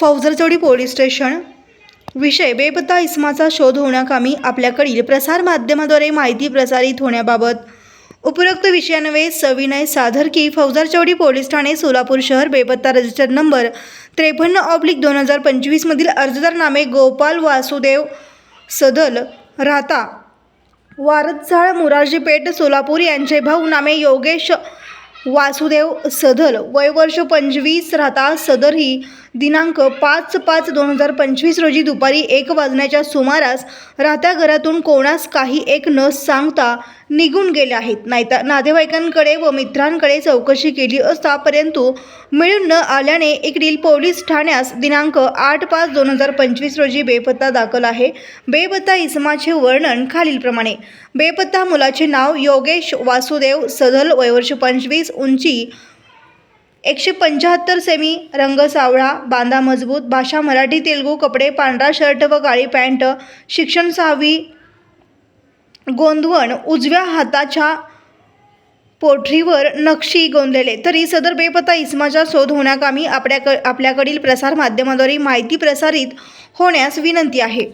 फौजरचोडी police station. विषय बेपत्ता इसमाचा शोध होण्याकामी आपल्याकडील प्रसारमाध्यमाद्वारे माहिती प्रसारित होण्याबाबत उपरोक्त विषयान्वये सविनय सादर की फौजरचौडी पोलीस ठाणे सोलापूर शहर बेपत्ता रजिस्टर नंबर त्रेपन्न ऑब्लिक दोन हजार पंचवीसमधील अर्जदार नामे गोपाल वासुदेव सदल राहता. वारतझाळ मुरारजी पेठ सोलापूर यांचे भाऊ नामे योगेश वासुदेव सधल वयवर्ष पंचवीस राहता सदर ही दिनांक पाच पाच दोन हजार पंचवीस रोजी दुपारी एक वाजण्याच्या सुमारास राहत्या घरातून कोणास काही एक न सांगता निघून गेले आहेत. नाहीतर नातेवाईकांकडे व मित्रांकडे चौकशी केली असता परंतु मिळून न आल्याने इकडील पोलीस ठाण्यास दिनांक आठ पाच दोन हजार पंचवीस रोजी बेपत्ता दाखल आहे. बेपत्ता इसमाचे वर्णन खालीलप्रमाणे. बेपत्ता मुलाचे नाव योगेश वासुदेव सदल वयवर्ष पंचवीस उंची एकशे पंच्याहत्तर सेमी रंग सावळा बांधा मजबूत भाषा मराठी तेलगू कपडे पांढरा शर्ट व काळी पॅन्ट शिक्षण सहावी गोंदवण उजव्या हाताच्या पोठरीवर नक्षी गोंदलेले. तरी सदर बेपत्ता इसमाचा शोध होण्याकामी आपल्याक आपल्याकडील प्रसारमाध्यमाद्वारे माहिती प्रसारित होण्यास विनंती आहे.